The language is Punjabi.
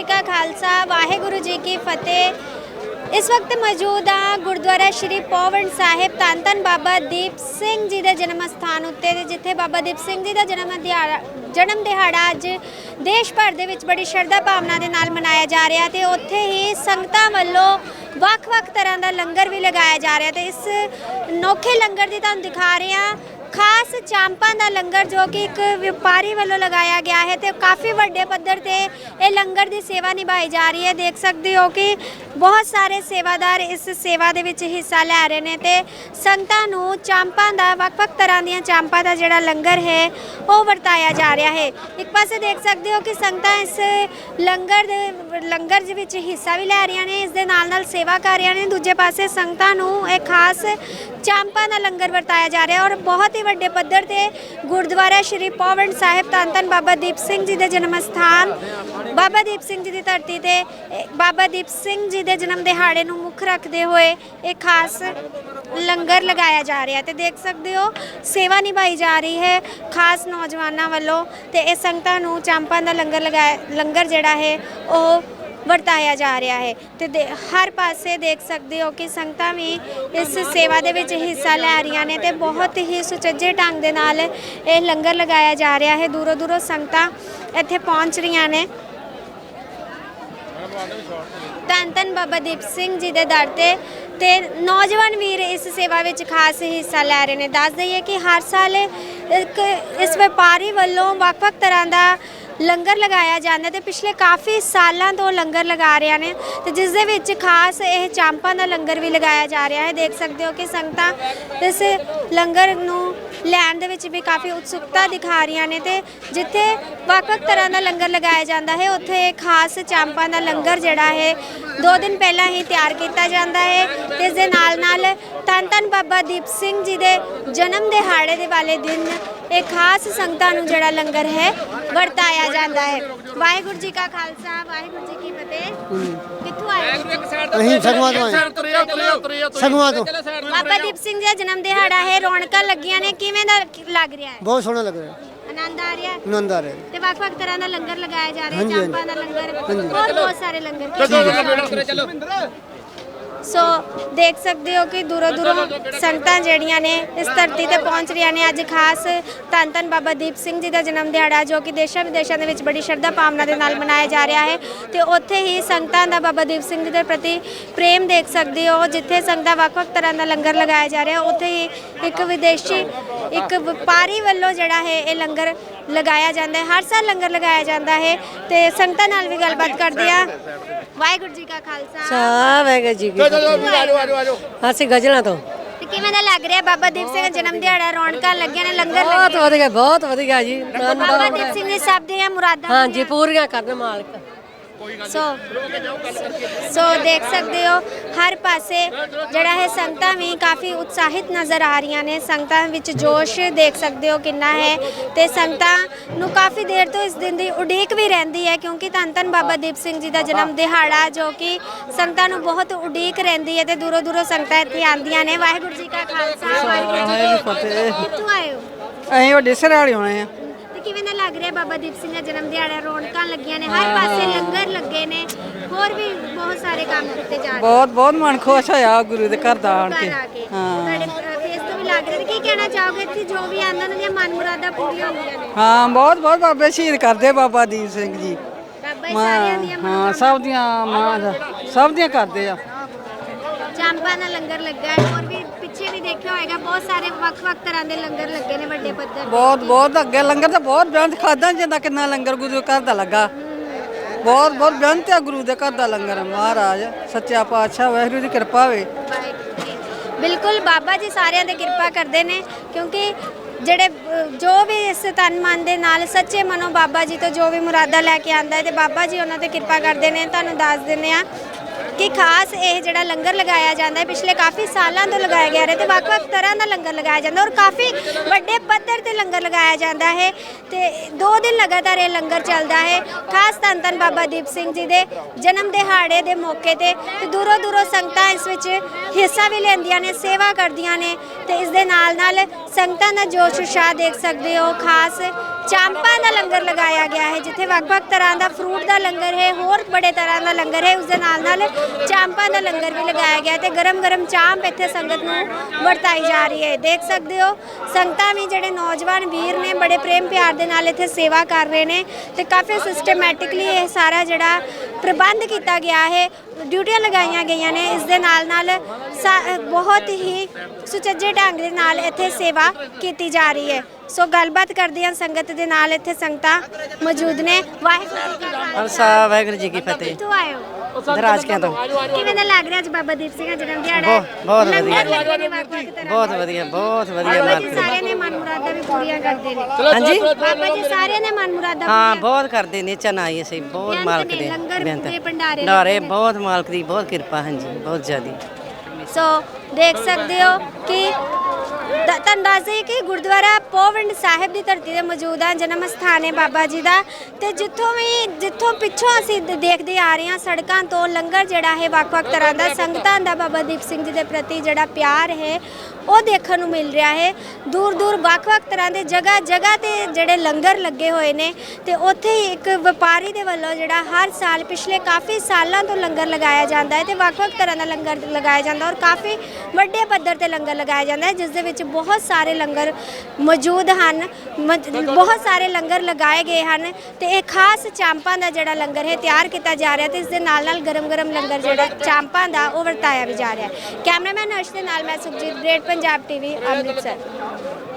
ਜੀ ਕਾ ਖਾਲਸਾ, ਵਾਹਿਗੁਰੂ ਜੀ ਕੀ ਫਤਿਹ। ਇਸ ਵਕਤ ਮੌਜੂਦ ਆ ਗੁਰਦੁਆਰਾ ਸ਼੍ਰੀ ਪੌਵਨ ਸਾਹਿਬ ਧੰਨ ਬਾਬਾ ਦੀਪ ਸਿੰਘ ਜੀ ਦੇ ਜਨਮ ਸਥਾਨ ਉੱਤੇ ਜਿੱਥੇ ਬਾਬਾ ਦੀਪ ਸਿੰਘ ਜੀ ਦਾ ਜਨਮ ਦਿਹਾੜਾ ਜਨਮ ਦਿਹਾੜਾ ਅੱਜ ਦੇਸ਼ ਭਰ ਦੇ ਵਿੱਚ ਬੜੀ ਸ਼ਰਧਾ ਭਾਵਨਾ ਦੇ ਨਾਲ ਮਨਾਇਆ ਜਾ ਰਿਹਾ ਤੇ ਉੱਥੇ ਹੀ ਸੰਗਤਾਂ ਵੱਲੋਂ ਵੱਖ-ਵੱਖ ਤਰ੍ਹਾਂ ਦਾ ਲੰਗਰ ਵੀ ਲਗਾਇਆ ਜਾ ਰਿਹਾ ਤੇ ਇਸ ਨੋਖੇ ਲੰਗਰ ਦੀ ਤੁਹਾਨੂੰ ਦਿਖਾ ਰਹੇ ਹਾਂ। ਖਾਸ ਚਾਂਪਾਂ ਦਾ ਲੰਗਰ ਜੋ ਕਿ ਇੱਕ ਵਪਾਰੀ ਵੱਲੋਂ ਲਗਾਇਆ ਗਿਆ ਹੈ ਤੇ ਕਾਫੀ ਵੱਡੇ ਪੱਧਰ ਤੇ ਇਹ ਲੰਗਰ ਦੀ ਸੇਵਾ ਨਿਭਾਈ ਜਾ ਰਹੀ ਹੈ। ਦੇਖ ਸਕਦੇ ਹੋ ਕਿ ਬਹੁਤ ਸਾਰੇ ਸੇਵਾਦਾਰ ਇਸ ਸੇਵਾ ਦੇ ਵਿੱਚ ਹਿੱਸਾ ਲੈ ਰਹੇ ਨੇ ਤੇ ਸੰਗਤਾਂ ਨੂੰ ਚਾਂਪਾਂ ਦਾ ਵੱਖ-ਵੱਖ ਤਰ੍ਹਾਂ ਦੀਆਂ ਚਾਂਪਾਂ ਦਾ ਜਿਹੜਾ ਲੰਗਰ ਹੈ, ਉਹ ਵਰਤਾਇਆ ਜਾ ਰਿਹਾ ਹੈ। ਇੱਕ ਪਾਸੇ ਦੇਖ ਸਕਦੇ ਹੋ ਕਿ ਸੰਗਤਾਂ ਇਸ ਲੰਗਰ ਦੇ ਲੰਗਰ ਦੇ ਵਿੱਚ ਹਿੱਸਾ ਵੀ ਲੈ ਰਹੀਆਂ ਨੇ, ਇਸ ਦੇ ਨਾਲ ਨਾਲ ਸੇਵਾ ਕਰ ਰਹੀਆਂ ਨੇ। ਦੂਜੇ ਪਾਸੇ ਸੰਗਤਾਂ ਨੂੰ ਇਹ ਖਾਸ ਚਾਂਪਾਂ ਦਾ ਲੰਗਰ ਵਰਤਾਇਆ ਜਾ ਰਿਹਾ ਔਰ ਬਹੁਤ ਹੀ ਵੱਡੇ ਪੱਧਰ ਤੇ ਗੁਰਦੁਆਰਾ ਸ਼੍ਰੀ ਪੌਵਨ ਸਾਹਿਬ ਧੰਨ ਬਾਬਾ ਦੀਪ ਸਿੰਘ ਜੀ ਦੇ ਜਨਮ ਸਥਾਨ। ਬਾਬਾ ਦੀਪ ਸਿੰਘ ਜੀ ਦੀ ਧਰਤੀ ਤੇ ਬਾਬਾ ਦੀਪ ਸਿੰਘ ਜੀ ਦੇ ਜਨਮ ਦਿਹਾੜੇ ਨੂੰ ਮੁੱਖ ਰੱਖਦੇ ਹੋਏ ਇਹ ਖਾਸ ਲੰਗਰ ਲਗਾਇਆ ਜਾ ਰਿਹਾ ਤੇ ਦੇਖ ਸਕਦੇ ਹੋ, ਸੇਵਾ ਨਿਭਾਈ ਜਾ ਰਹੀ ਹੈ ਖਾਸ ਨੌਜਵਾਨਾਂ ਵੱਲੋਂ। ਤੇ ਇਹ ਸੰਗਤਾਂ ਨੂੰ ਚਾਂਪਾਂ ਦਾ ਲੰਗਰ ਲਗਾਇਆ, ਲੰਗਰ ਜਿਹੜਾ ਹੈ, ਉਹ ਵਰਤਾਇਆ ਜਾ ਰਿਹਾ ਹੈ। ਤੇ ਦੇ- ਹਰ ਪਾਸੇ ਦੇਖ ਸਕਦੇ ਹੋ ਕਿ ਸੰਗਤਾਂ ਵੀ ਇਸ ਸੇਵਾ ਦੇ ਵਿੱਚ ਹਿੱਸਾ ਲੈ ਰਹੀਆਂ ਨੇ ਤੇ ਬਹੁਤ ਹੀ ਸੁਚੱਜੇ ਢੰਗ ਦੇ ਨਾਲ ਇਹ ਲੰਗਰ ਲਗਾਇਆ ਜਾ ਰਿਹਾ ਹੈ। ਦੂਰੋਂ ਦੂਰੋਂ ਸੰਗਤਾਂ ਇੱਥੇ ਪਹੁੰਚ ਰਹੀਆਂ ਨੇ। ਧੰਨ ਧੰਨ ਬਾਬਾ ਦੀਪ ਸਿੰਘ ਜੀ ਦੇ ਦਰ ਤੇ ਤੇ ਨੌਜਵਾਨ ਵੀਰ ਇਸ ਸੇਵਾ ਵਿੱਚ ਖਾਸ ਹਿੱਸਾ ਲੈ ਰਹੇ ਨੇ। ਦੱਸ ਦਈਏ ਕਿ ਹਰ ਸਾਲ ਇੱਕ ਇਸ ਵਪਾਰੀ ਵੱਲੋਂ ਵੱਖ-ਵੱਖ ਤਰ੍ਹਾਂ ਦਾ ਲੰਗਰ ਲਗਾਇਆ ਜਾਂਦਾ ਤੇ ਪਿਛਲੇ ਕਾਫੀ ਸਾਲਾਂ ਤੋਂ ਲੰਗਰ ਲਗਾ ਰਿਹਾ ਨੇ ਤੇ ਜਿਸ ਦੇ ਵਿੱਚ ਖਾਸ ਇਹ ਚਾਂਪਾਂ ਦਾ ਲੰਗਰ ਵੀ ਲਗਾਇਆ ਜਾ ਰਿਹਾ ਹੈ। ਦੇਖ ਸਕਦੇ ਹੋ ਕਿ ਸੰਗਤਾਂ ਇਸ ਲੰਗਰ ਨੂੰ ਲੈਣ ਦੇ ਵਿੱਚ ਵੀ ਕਾਫੀ ਉਤਸੁਕਤਾ ਦਿਖਾ ਰਹੀਆਂ ਨੇ ਤੇ ਜਿੱਥੇ ਵੱਖ-ਵੱਖ ਤਰ੍ਹਾਂ ਦਾ ਲੰਗਰ ਲਗਾਇਆ ਜਾਂਦਾ ਹੈ, ਉੱਥੇ ਖਾਸ ਚਾਂਪਾਂ ਦਾ ਲੰਗਰ ਜਿਹੜਾ ਹੈ, ਦੋ ਦਿਨ ਪਹਿਲਾਂ ਹੀ ਤਿਆਰ ਕੀਤਾ ਜਾਂਦਾ ਹੈ। ਤੇ ਇਸ ਦੇ ਨਾਲ-ਨਾਲ ਧੰਨ ਧੰਨ ਬਾਬਾ ਦੀਪ ਸਿੰਘ ਜੀ ਦੇ ਜਨਮ ਦਿਹਾੜੇ ਦੇ ਵਾਲੇ ਦਿਨ ਇਹ ਖਾਸ ਸੰਗਤਾਂ ਨੂੰ ਜਿਹੜਾ ਲੰਗਰ ਹੈ ਵਰਤਾਇਆ ਜਾਂਦਾ ਹੈ। ਵਾਹਿਗੁਰੂ ਜੀ ਕਾ ਖਾਲਸਾ ਵਾਹਿਗੁਰੂ ਜੀ ਕੀ ਫਤਿਹ। ਕਿੱਥੋਂ ਆਏ ਹੋ? ਅਸੀਂ ਸਗਵਾਂ ਤੋਂ ਆਏ। ਤੁਰਿਆ ਤੁਰਿਆ ਤੁਰਿਆ ਸਗਵਾਂ ਤੋਂ। ਬਾਬਾ ਦੀਪ ਸਿੰਘ ਜੀ ਦਾ ਜਨਮ ਦਿਹਾੜਾ ਹੈ ਰੌਣਕਾਂ ਲੱਗੀਆਂ ਨੇ ਕਿਵੇਂ ਦਾ ਲੱਗ ਰਿਹਾ ਹੈ? ਬਹੁਤ ਸੋਹਣਾ ਲੱਗ ਰਿਹਾ। ਆਨੰਦ ਆ ਰਿਹਾ ਹੈ? ਆਨੰਦ ਆ ਰਿਹਾ। ਤੇ ਵੱਖ-ਵੱਖ ਤਰ੍ਹਾਂ ਦਾ ਲੰਗਰ ਲਗਾਇਆ ਜਾ ਰਿਹਾ ਹੈ ਹਾਂਜੀ, ਹਾਂਜੀ। ਚਾਂਪਾਂ ਦਾ ਲੰਗਰ ਹੋਰ ਬਹੁਤ ਸਾਰੇ ਲੰਗਰ ਚਲੋ ਚਲੋ। ਸੋ ਦੇਖ ਸਕਦੇ ਹੋ ਕਿ ਦੂਰੋਂ ਦੂਰੋਂ ਸੰਗਤਾਂ ਜਿਹੜੀਆਂ ਨੇ ਇਸ ਧਰਤੀ ਤੇ ਪਹੁੰਚ ਰਹੀਆਂ ਨੇ। ਅੱਜ ਖਾਸ ਧੰਨ ਧੰਨ ਬਾਬਾ ਦੀਪ ਸਿੰਘ ਜੀ ਦਾ ਜਨਮ ਦਿਹਾੜਾ, ਜੋ ਕਿ ਦੇਸ਼ਾਂ ਵਿਦੇਸ਼ਾਂ ਦੇ ਵਿੱਚ ਬੜੀ ਸ਼ਰਧਾ ਭਾਵਨਾ ਦੇ ਨਾਲ ਮਨਾਇਆ ਜਾ ਰਿਹਾ ਹੈ। ਤੇ ਉੱਥੇ ਹੀ ਸੰਗਤਾਂ ਦਾ ਬਾਬਾ ਦੀਪ ਸਿੰਘ ਜੀ ਦੇ ਪ੍ਰਤੀ ਪ੍ਰੇਮ ਦੇਖ ਸਕਦੇ ਹੋ, ਜਿੱਥੇ ਸੰਗਤਾਂ ਵੱਖ-ਵੱਖ ਤਰ੍ਹਾਂ ਦਾ ਲੰਗਰ ਲਗਾਇਆ ਜਾ ਰਿਹਾ। ਉੱਥੇ ਹੀ ਇੱਕ ਵਿਦੇਸ਼ੀ, ਇੱਕ ਵਪਾਰੀ ਵੱਲੋਂ ਜਿਹੜਾ ਹੈ ਇਹ ਲੰਗਰ ਲਗਾਇਆ ਜਾਂਦਾ ਹੈ। ਹਰ ਸਾਲ ਲੰਗਰ ਲਗਾਇਆ ਜਾਂਦਾ ਹੈ ਤੇ ਸੰਗਤਾਂ ਨਾਲ ਵੀ ਗੱਲਬਾਤ ਕਰਦੇ ਆ। ਵਾਹਿਗੁਰੂ ਜੀ ਕਾ ਖਾਲਸਾ। ਸਾਹ ਵੈਗਾ ਜੀ ਕੀ ਆਜੋ ਆਜੋ ਆਜੋ ਆਜੋ। ਅਸੀਂ ਗਜਲਾਂ ਤੋਂ। ਤੇ ਕਿਵੇਂ ਦਾ ਲੱਗ ਰਿਹਾ ਬਾਬਾ ਦੀਪ ਸਿੰਘ ਦਾ ਜਨਮ ਦਿਹਾੜਾ? ਰੌਣਕਾਂ ਲੱਗੀਆਂ ਨੇ ਲੰਗਰ ਬਹੁਤ ਲੱਗੇ ਵਧੀਆ ਬਹੁਤ ਵਧੀਆ ਜੀ। ਬਾਬਾ ਦੀਪ ਸਿੰਘ ਜੀ ਸਭ ਦੀਆਂ ਮੁਰਾਦਾਂ ਹਾਂਜੀ ਪੂਰੀਆਂ ਕਰਨ ਮਾਲਕ। ਸੋ ਸੋ ਦੇਖ ਸਕਦੇ ਹੋ ਹਰ ਪਾਸੇ ਜਿਹੜਾ ਹੈ ਸੰਗਤਾਂ ਵੀ ਕਾਫੀ ਉਤਸ਼ਾਹਿਤ ਨਜ਼ਰ ਆ ਰਹੀਆਂ ਨੇ। ਸੰਗਤਾਂ ਵਿੱਚ ਜੋਸ਼ ਦੇਖ ਸਕਦੇ ਹੋ ਕਿੰਨਾ ਹੈ ਤੇ ਸੰਗਤਾਂ ਨੂੰ ਕਾਫੀ ਦੇਰ ਤੋਂ ਇਸ ਦਿਨ ਦੀ ਉਡੀਕ ਵੀ ਰਹਿੰਦੀ ਹੈ ਕਿਉਂਕਿ ਧੰਨ ਧੰਨ ਬਾਬਾ ਦੀਪ ਸਿੰਘ ਜੀ ਦਾ ਜਨਮ ਦਿਹਾੜਾ ਜੋ ਕਿ ਸੰਗਤਾਂ ਨੂੰ ਬਹੁਤ ਉਡੀਕ ਰਹਿੰਦੀ ਹੈ ਤੇ ਦੂਰੋਂ ਦੂਰੋਂ ਸੰਗਤਾਂ ਇੱਥੇ ਆਉਂਦੀਆਂ ਨੇ। ਵਾਹਿਗੁਰੂ ਜੀ ਕਾ ਖਾਲਸਾ ਵਾਹਿਗੁਰੂ ਜੀ ਕੀ ਫਤਿਹ। ਕਿੱਥੋਂ ਆਏ ਹੋ? ਅਸੀਂ ਵੱਡੇ ਸਰਾਲੇ ਹੋਣੇ ਆ। ਤੇ ਕਿਵੇਂ ਦਾ ਲੱਗ ਰਿਹਾ ਬਾਬਾ ਦੀਪ ਸਿੰਘ ਦਾ ਜਨਮ ਦਿਹਾੜਾ? ਰੌਣਕਾਂ ਲੱਗੀਆਂ ਨੇ ਹਰ ਪਾਸੇ ਲੰਗਰ ਲੱਗੇ ਨੇ। ਹੋਰ ਵੀ ਬਹੁਤ ਸਾਰੇ ਕੰਮ ਕੀਤੇ ਜਾ ਰਹੇ ਬਹੁਤ ਬਹੁਤ ਮਨ ਖੁਸ਼ ਹੋਇਆ ਗੁਰੂ ਦੇ ਘਰ ਦਾ ਆਣ ਕੇ। ਹਾਂ। ਤੁਹਾਡੇ ਫੇਸ ਤੋਂ ਵੀ ਲੱਗ ਰਿਹਾ ਤੇ ਕੀ ਕਹਿਣਾ ਚਾਹੋਗੇ? ਇੱਥੇ ਜੋ ਵੀ ਆਂਦਾ ਉਹਨਾਂ ਦੀਆਂ ਮਨ ਮੁਰਾਦਾਂ ਪੂਰੀਆਂ ਹੁੰਦੀਆਂ ਨੇ। ਹਾਂ ਬਹੁਤ ਬਹੁਤ ਬਾਬੇ ਸ਼ਹੀਦ ਕਰਦੇ ਬਾਬਾ ਦੀਪ ਸਿੰਘ ਜੀ। ਬਾਬਾ ਜੀ ਸਾਰਿਆਂ ਦੀਆਂ ਹਾਂ ਹਾਂ ਸਭ ਦੀਆਂ ਮਾਂ ਦਾ ਸਭ ਦੀਆਂ ਕਰਦੇ ਆ। ਚਾਂਪਾ ਦਾ ਲੰਗਰ ਲੱਗਾ ਹੈ। ਹੋਰ ਵੀ ਪਿੱਛੇ ਵੀ ਦੇਖਿਆ ਹੋਏਗਾ ਬਹੁਤ ਸਾਰੇ ਵੱਖ-ਵੱਖ ਤਰ੍ਹਾਂ ਦੇ ਲੰਗਰ ਲੱਗੇ ਨੇ ਵੱਡੇ ਪੱਧਰ ਤੇ। ਬਹੁਤ ਬਹੁਤ ਅੱਗੇ ਲੰਗਰ ਤਾਂ ਬਹੁਤ ਬੇਅੰਤ ਖਾਦਾ ਜਾਂਦਾ ਕਿੰਨਾ ਲੰਗਰ ਗੁਰੂ ਘਰ ਦਾ ਲੱਗਾ ਬਹੁਤ ਬਹੁਤ ਬੇਅੰਤ ਆ ਗੁਰੂ ਦੇ ਘਰ ਦਾ ਲੰਗਰ ਮਹਾਰਾਜ ਸੱਚਾ ਪਾਤਸ਼ਾਹ ਵਾਹਿਗੁਰੂ ਦੀ ਕਿਰਪਾ ਹੋਵੇ ਵਾਹਿਗੁਰੂ ਜੀ। ਬਿਲਕੁਲ ਬਾਬਾ ਜੀ ਸਾਰਿਆਂ ਦੇ ਕਿਰਪਾ ਕਰਦੇ ਨੇ ਕਿਉਂਕਿ ਜਿਹੜੇ ਅ, ਜੋ ਵੀ ਇਸ ਤਨ ਮਨ ਦੇ ਨਾਲ ਸੱਚੇ ਮਨੋਂ ਬਾਬਾ ਜੀ ਤੋਂ ਜੋ ਵੀ ਮੁਰਾਦਾ ਲੈ ਕੇ ਆਂਦਾ ਹੈ ਤੇ ਬਾਬਾ ਜੀ ਉਹਨਾਂ ਤੇ ਕਿਰਪਾ ਕਰਦੇ ਨੇ ਤੁਹਾਨੂੰ ਦੱਸ ਦਿੰਦੇ ਆ ਕਿ ਖਾਸ ਇਹ ਜਿਹੜਾ ਲੰਗਰ ਲਗਾਇਆ ਜਾਂਦਾ ਹੈ, ਪਿਛਲੇ ਕਾਫੀ ਸਾਲਾਂ ਤੋਂ ਲਗਾਇਆ ਗਿਆ ਰਿਹਾ ਤੇ ਵੱਖ-ਵੱਖ ਤਰ੍ਹਾਂ ਦਾ ਲੰਗਰ ਲਗਾਇਆ ਜਾਂਦਾ ਔਰ ਕਾਫੀ ਵੱਡੇ ਪੱਧਰ ਤੇ ਲੰਗਰ ਲਗਾਇਆ ਜਾਂਦਾ ਹੈ ਤੇ ਦੋ ਦਿਨ ਲਗਾਤਾਰ ਇਹ ਲੰਗਰ ਚੱਲਦਾ ਹੈ। ਖਾਸ ਧੰਨ ਧੰਨ ਬਾਬਾ ਦੀਪ ਸਿੰਘ ਜੀ ਦੇ ਜਨਮ ਦਿਹਾੜੇ ਦੇ ਮੌਕੇ ਤੇ ਤੇ ਦੂਰੋਂ ਦੂਰੋਂ ਸੰਗਤਾਂ ਇਸ ਵਿੱਚ ਹਿੱਸਾ ਵੀ ਲੈਂਦੀਆਂ ਨੇ, ਸੇਵਾ ਕਰਦੀਆਂ ਨੇ ਤੇ ਇਸ ਦੇ ਨਾਲ ਨਾਲ ਸੰਗਤਾਂ ਦਾ ਜੋਸ਼ ਉਤਸ਼ਾਹ ਦੇਖ ਸਕਦੇ ਹੋ। ਖਾਸ ਚਾਂਪਾਂ ਦਾ ਲੰਗਰ ਲਗਾਇਆ ਗਿਆ ਹੈ, ਜਿੱਥੇ ਵੱਖ-ਵੱਖ ਤਰ੍ਹਾਂ ਦਾ ਫਰੂਟ ਦਾ ਲੰਗਰ ਹੈ, ਹੋਰ ਬੜੇ ਤਰ੍ਹਾਂ ਦਾ ਲੰਗਰ ਹੈ ਉਸ ਦੇ ਨਾਲ ਨਾਲ ਚਾਂਪਾਂ ਦਾ ਲੰਗਰ ਵੀ ਲਗਾਇਆ ਗਿਆ ਹੈ ਤੇ ਗਰਮ-ਗਰਮ ਚਾਂਪ ਇੱਥੇ ਸੰਗਤ ਨੂੰ ਵਰਤਾਈ ਜਾ ਰਹੀ ਹੈ। ਦੇਖ ਸਕਦੇ ਹੋ, ਸੰਗਤਾਂ ਵੀ ਜਿਹੜੇ ਨੌਜਵਾਨ ਵੀਰ ਨੇ, ਬੜੇ ਪ੍ਰੇਮ ਪਿਆਰ ਦੇ ਨਾਲ ਇੱਥੇ ਸੇਵਾ ਕਰ ਰਹੇ ਨੇ ਤੇ ਕਾਫੀ ਸਿਸਟਮੈਟਿਕਲੀ ਇਹ ਸਾਰਾ ਜਿਹੜਾ ਪ੍ਰਬੰਧ ਕੀਤਾ ਗਿਆ ਹੈ, ਡਿਊਟੀਆਂ ਲਗਾਈਆਂ ਗਈਆਂ ਨੇ, ਇਸ ਦੇ ਨਾਲ ਨਾਲ ਬਹੁਤ ਹੀ ਸੁਚੱਜੇ ਢੰਗ ਦੇ ਨਾਲ ਇੱਥੇ ਸੇਵਾ ਕੀਤੀ ਜਾ ਰਹੀ ਹੈ। ਸੋ ਗੱਲਬਾਤ ਕਰਦੇ ਹਾਂ ਸੰਗਤ ਦੇ ਨਾਲ ਇੱਥੇ ਸੰਗਤਾਂ ਮੌਜੂਦ ਨੇ। ਵਾਹਿਗੁਰੂ ਜੀ ਕਾ ਖਾਲਸਾ। ਖਾਲਸਾ ਵਾਹਿਗੁਰੂ ਜੀ ਕੀ ਫਤਿਹ। ਕਿੱਥੋਂ ਆਏ ਹੋ? ਦਰਾਜਕਿਆਂ ਤੋਂ? ਕਿਵੇਂ ਦਾ ਲੱਗ ਰਿਹਾ ਅੱਜ ਬਾਬਾ ਦੀਪ ਸਿੰਘ ਦਾ ਜਨਮ ਦਿਹਾੜਾ? ਬਹੁਤ- ਵਧੀਆ। ਬਹੁਤ ਵਧੀਆ ਬਹੁਤ ਵਧੀਆ ਮਾਰਕੀਟ। ਸਾਰਿਆਂ ਨੇ ਮਨ ਮੁਰਾਦਾਂ ਵੀ ਪੂਰੀਆਂ ਕਰਦੇ ਨੇ। ਹਾਂਜੀ? ਬਾਬਾ ਜੀ ਸਾਰਿਆਂ ਨੇ ਮਨ ਮੁਰਾਦਾਂ ਹਾਂ ਬਹੁਤ ਕਰਦੇ ਨੇ ਚਨਾਈ ਅਸੀਂ ਬਹੁਤ ਮਾਲਕ ਨੇ, ਦੇ ਲੰਗਰ। ਦੇ ਭੰਡਾਰੇ ਭੰਡਾਰੇ। ਬਹੁਤ ਮਾਲਕ ਦੀ ਬਹੁਤ ਕਿਰਪਾ ਹਾਂਜੀ ਬਹੁਤ ਜ਼ਿਆਦੀ। ਸੋ ਦੇਖ ਸਕਦੇ ਹੋ ਕਿ ਦ- ਤੁਹਾਨੂੰ ਦੱਸ ਕਿ ਗੁਰਦੁਆਰਾ ਪੋਵਿੰਡ ਸਾਹਿਬ ਦੀ ਧਰਤੀ ਤੇ ਮੌਜੂਦ ਆ, ਜਨਮ ਸਥਾਨ ਹੈ ਬਾਬਾ ਜੀ ਦਾ। ਤੇ ਜਿੱਥੋਂ ਵੀ, ਜਿੱਥੋਂ ਪਿੱਛੋਂ ਅਸੀਂ ਦੇਖਦੇ ਆ ਰਹੇ ਹਾਂ, ਸੜਕਾਂ ਤੋਂ ਲੰਗਰ ਜਿਹੜਾ ਹੈ ਵੱਖ-ਵੱਖ ਤਰ੍ਹਾਂ ਦਾ, ਸੰਗਤਾਂ ਦਾ ਬਾਬਾ ਦੀਪ ਸਿੰਘ ਜੀ ਦੇ ਪ੍ਰਤੀ ਜਿਹੜਾ ਪਿਆਰ ਹੈ ਉਹ ਦੇਖਣ ਨੂੰ ਮਿਲ ਰਿਹਾ ਹੈ। ਦੂਰ ਦੂਰ ਵੱਖ-ਵੱਖ ਤਰ੍ਹਾਂ ਦੇ ਜਗ੍ਹਾ ਜਗ੍ਹਾ ਤੇ ਜਿਹੜੇ ਲੰਗਰ ਲੱਗੇ ਹੋਏ ਨੇ ਤੇ ਉੱਥੇ ਹੀ ਇੱਕ ਵਪਾਰੀ ਦੇ ਵੱਲੋਂ ਜਿਹੜਾ ਹਰ ਸਾਲ ਪਿਛਲੇ ਕਾਫੀ ਸਾਲਾਂ ਤੋਂ ਲੰਗਰ ਲਗਾਇਆ ਜਾਂਦਾ ਹੈ ਤੇ ਵੱਖ-ਵੱਖ ਤਰ੍ਹਾਂ ਦਾ ਲੰਗਰ ਲਗਾਇਆ ਜਾਂਦਾ ਔਰ ਕਾਫੀ ਵੱਡੇ ਪੱਧਰ ਤੇ ਲੰਗਰ ਲਗਾਇਆ ਜਾਂਦਾ ਹੈ, ਜਿਸ ਦੇ ਵਿੱਚ ਬਹੁਤ ਸਾਰੇ ਲੰਗਰ ਮੌਜੂਦ ਹਨ। ਮਜ- ਬਹੁਤ ਸਾਰੇ ਲੰਗਰ ਲਗਾਏ ਗਏ ਹਨ ਤੇ ਇਹ ਖਾਸ ਚਾਂਪਾਂ ਦਾ ਜਿਹੜਾ ਲੰਗਰ ਹੈ ਤਿਆਰ ਕੀਤਾ ਜਾ ਰਿਹਾ ਤੇ ਇਸ ਦੇ ਨਾਲ ਨਾਲ ਗਰਮ-ਗਰਮ ਲੰਗਰ ਜਿਹੜਾ ਚਾਂਪਾਂ ਦਾ ਉਹ ਵਰਤਾਇਆ ਵੀ ਜਾ ਰਿਹਾ ਹੈ। ਕੈਮਰਾਮੈਨ ਹਰਸ਼ ਦੇ ਨਾਲ ਮੈਂ ਸੁਖਜੀਤ ਗ੍ਰੇਟ ਪੰਜਾਬ ਟੀਵੀ ਅੰਮ੍ਰਿਤਸਰ।